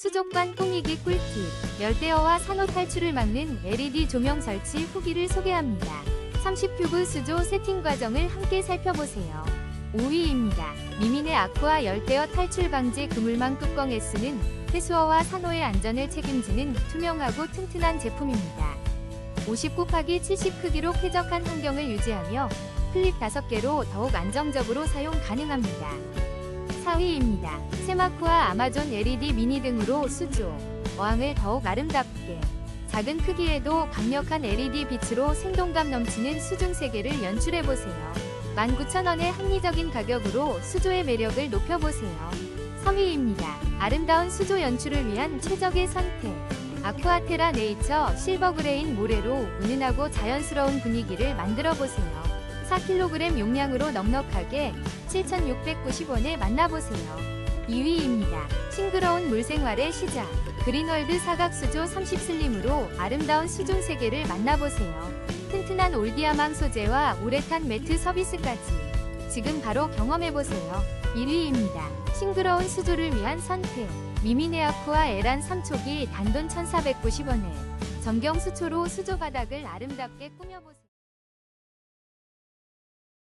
수족관 꾸미기 꿀팁, 열대어와 산호 탈출을 막는 LED 조명 설치 후기를 소개합니다. 30큐브 수조 세팅 과정을 함께 살펴보세요. 5위입니다. 미민의 아쿠아 열대어 탈출 방지 그물망 뚜껑 S는 해수어와 산호의 안전을 책임지는 투명하고 튼튼한 제품입니다. 50 곱하기 70 크기로 쾌적한 환경을 유지하며 클립 5개로 더욱 안정적으로 사용 가능합니다. 4위입니다. 세마쿠아 아마존 LED 미니 등으로 수조, 어항을 더욱 아름답게 작은 크기에도 강력한 LED 빛으로 생동감 넘치는 수중 세계를 연출해보세요. 19,000원의 합리적인 가격으로 수조의 매력을 높여보세요. 3위입니다. 아름다운 수조 연출을 위한 최적의 선택. 아쿠아테라 네이처 실버그레인 모래로 은은하고 자연스러운 분위기를 만들어보세요. 4kg 용량으로 넉넉하게 7,690원에 만나보세요. 2위입니다. 싱그러운 물생활의 시작. 그린월드 사각수조 30슬림으로 아름다운 수중 세계를 만나보세요. 튼튼한 올디아망 소재와 우레탄 매트 서비스까지. 지금 바로 경험해보세요. 1위입니다. 싱그러운 수조를 위한 선택. 미미네아쿠아 에란 3촉이 단돈 1,490원에 정경 수초로 수조 바닥을 아름답게 꾸며보세요.